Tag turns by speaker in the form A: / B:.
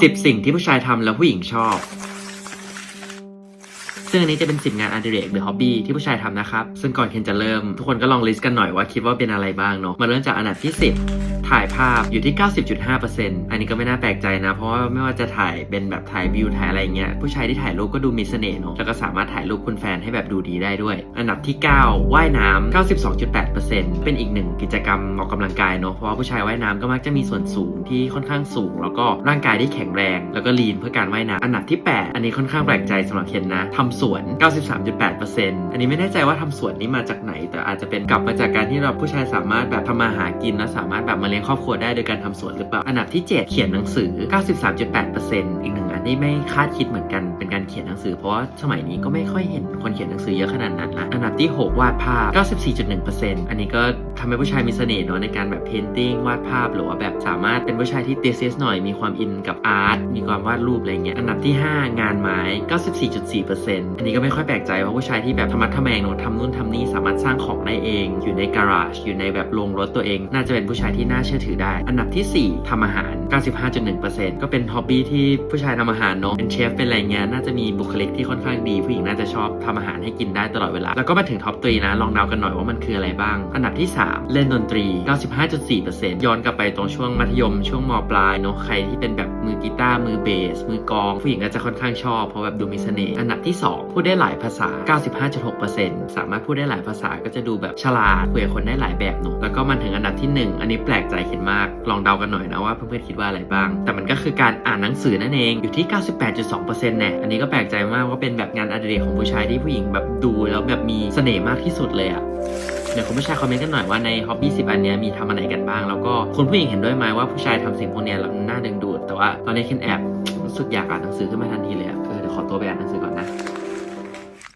A: 10 สิ่งที่ผู้ชายทำแล้วผู้หญิงชอบ ซึ่งอันนี้จะเป็น10งานอดิเรกหรือฮ็อบบี้ที่ผู้ชายทำนะครับ ซึ่งก่อนเคนจะเริ่ม ทุกคนก็ลองลิสต์กันหน่อยว่าคิดว่าเป็นอะไรบ้างเนาะมาเริ่มจากอันดับที่ 10 ถ่ายภาพอยู่ที่ 90.5%อันนี้ก็ไม่น่าแปลกใจนะ เพราะว่าไม่ว่าจะถ่ายเป็นแบบถ่ายวิวถ่ายอะไรเงี้ยผู้ชายที่ถ่ายรูปก็ดูมีเสน่ห์เนาะแล้วก็สามารถถ่ายรูปคุณแฟนให้แบบดูดีได้ด้วย อันดับที่ 9 ว่ายน้ำ92.8%เป็นอีกหนึ่งกิจกรรมออกกำลังกายเนาะเพราะว่าผู้ชายว่ายน้ำก็มักจะมีส่วนสูงที่ค่อนข้างสูง แล้วก็ร่างกายที่แข็งแรง แล้วก็ลีนเพื่อการว่ายน้ำอันดับที่ 8 อันนี้ค่อนข้างแปลกใจสำหรับเคนนะทำสวน 93.8%อันนี้ไม่แน่ใจว่าทำสวนนี้มาจากไหน แต่อาจจะเป็นกลับมาจากการที่เราผู้ชายสามารถแบบทำมาหากินและสามารถแบบมาเลี้ยงครอบครัวได้โดยการทำสวนหรือเปล่า อันดับที่ 7 เขียนหนังสือ 93.8%อีกหนึ่งอันที่ไม่คาดคิดเหมือนกันเป็นการเขียนหนังสือ เพราะว่าสมัยนี้ก็ไม่ค่อยเห็นคนเขียนหนังสือเยอะขนาดนั้นละอันดับที่ 6 วาดภาพ 94.1%อันนี้ก็ทำให้ผู้ชายมีเสน่ห์เนาะในการแบบเพนติ้งวาดภาพหรือว่าแบบสามารถเป็นผู้ชายที่เตเซสหน่อยมีความอินกับอาร์ตมีความวาดรูปอะไรเงี้ยอันดับที่ 5 งานไม้ 94.4%อันนี้ก็ไม่ค่อยแปลกใจเพราะผู้ชายที่แบบธรรมะทะแมงเนาะทำนู่นทำนี่สามารถสร้างของได้เอง อยู่ในการาจอยู่ในแบบโรงรถตัวเอง น่าจะเป็นผู้ชายที่น่าเชื่อถือได้ อันดับที่ 4ทำอาหาร 95.1%ก็เป็นฮ็อบบี้ที่ผู้ชายทำอาหารเนาะเป็นเชฟเป็นอะไรเงี้ยน่าจะมีบุคลิกที่ค่อนข้างดี ผู้หญิงน่าจะชอบทำอาหารให้กินได้ตลอดเวลา แล้วก็มาถึงท็อปตรีนะลองเดากันหน่อยว่ามันคืออะไรบ้าง อันดับที่ 3 เล่นดนตรี 95.4%ย้อนกลับไปตรงช่วงมัธยมช่วงมปลายเนาะใครที่เป็นแบบมือกีตาร์มือเบสมือกลอง ผู้หญิงก็จะค่อนข้างชอบเพราะแบบดูมีเสน่ห์อันดับที่2พูดได้หลายภาษา 95.6%สามารถพูดได้หลายภาษาก็จะดูแบบฉลาดคุยกับคนได้หลายแบบเนาะแล้วก็มาถึงอันดับที่ 1 อันนี้แปลกใจเห็นมาก ลองเดากันหน่อยนะว่าเพื่อนๆคิดว่าอะไรบ้าง แต่มันก็คือการอ่านหนังสือนั่นเองอยู่ที่ 98.2%แน่อันนี้ก็แปลกใจมากว่าเป็นแบบงานอดิเรกของผู้ชายที่ผู้หญิงแบบดูแล้วแบบมีเสน่ห์มากที่สุดเลยอะเดี๋ยวคุณผู้ชายคอมเมนต์กันหน่อยว่าในฮ็อบบี้สิบอันเนี้ยมีทำอะไรกันบ้าง แล้วก็คุณผู้หญิงเห็นด้วยไหมว่าผู้ชายทำสิ่งพวกนี้แล้วน่าดึงดูด แต่ว่าตอนนี้เคนแอบรู้สึกอยากอ่านหนังสือขึ้นมาทันทีเลยอะ ดี๋ยวขอตัวไปอ่านหนังสือก่อนนะ